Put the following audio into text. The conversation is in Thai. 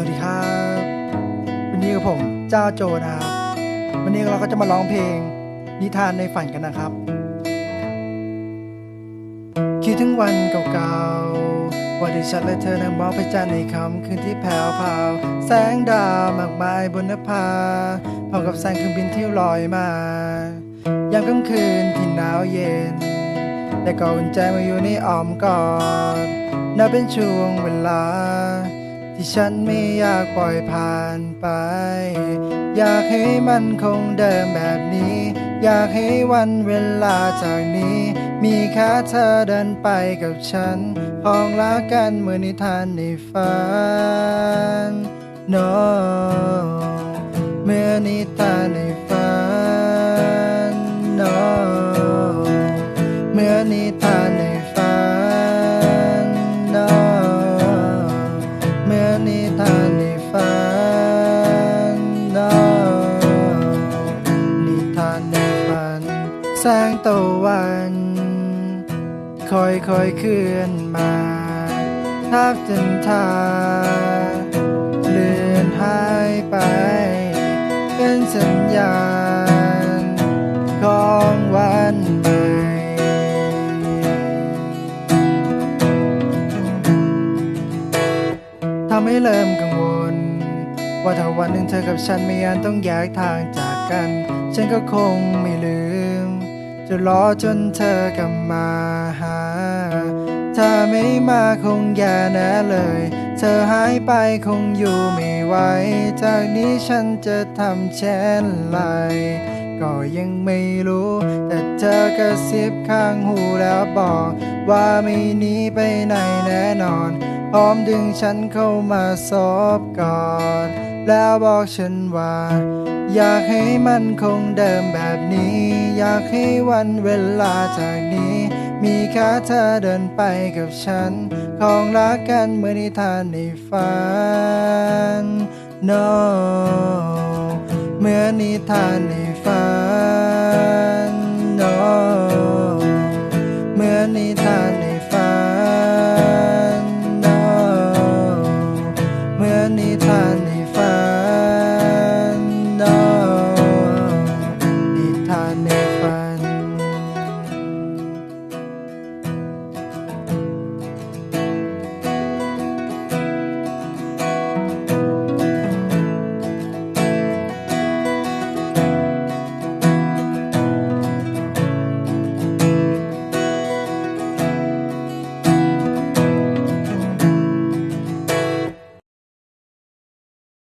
วัสดีครับ วันนี้กับผมเจ้าโจนะครับ วันนี้เราก็จะมาร้องเพลง นิทานในฝันกันนะครับ คิดถึงวันเก่าๆวันที่ฉันและเธอนั่งมองพระจันทร์ในค่ำคืนที่แผ่วพราแสงดาวมากมายบนนภาพร้อมกับแสงเครื่องบินที่ลอยมายามค่ำคืนที่หนาวเย็นแต่ก็อุ่นใจมาอยู่ในอ้อมกอดนับเป็นช่วงเวลา ที่ฉันไม่อยากปล่อยผ่านไป อยากให้มันคงเดิมแบบนี้ อยากให้วันเวลาจากนี้ มีแค่เธอเดินไปกับฉันพองรักกันเหมือนนิทานในฝัน no เมื่อนิทานในฝัน แสงตะวันค่อยๆเคลื่อนมาทับเส้นทาเลือนหายไป เป็นสัญญาณของวันใหม่ทำให้เริ่มกังวล ว่าถ้าวันหนึ่งเธอกับฉันไม่อาจต้องแยกทางจากกัน ฉันก็คงไม่ลืม จะรอจนเธอกลับมาหา ถ้าไม่มาคงแย่แน่เลย เธอหายไปคงอยู่ไม่ไหว จากนี้ฉันจะทำเช่นไร ก็ยังไม่รู้ แต่เธอกระซิบข้างหูแล้วบอก ว่าไม่หนีไปไหนแน่นอน พร้อมดึงฉันเข้ามาซบกอดแล้วบอกฉันว่า อยากให้มันคงเดิมแบบนี้ อยากให้วันเวลาจากนี้ มีแค่เธอเดินไปกับฉัน ของรักกันเหมือนนิทานในฝัน no เหมือนนิทานในฝัน no เหมือนนิทาน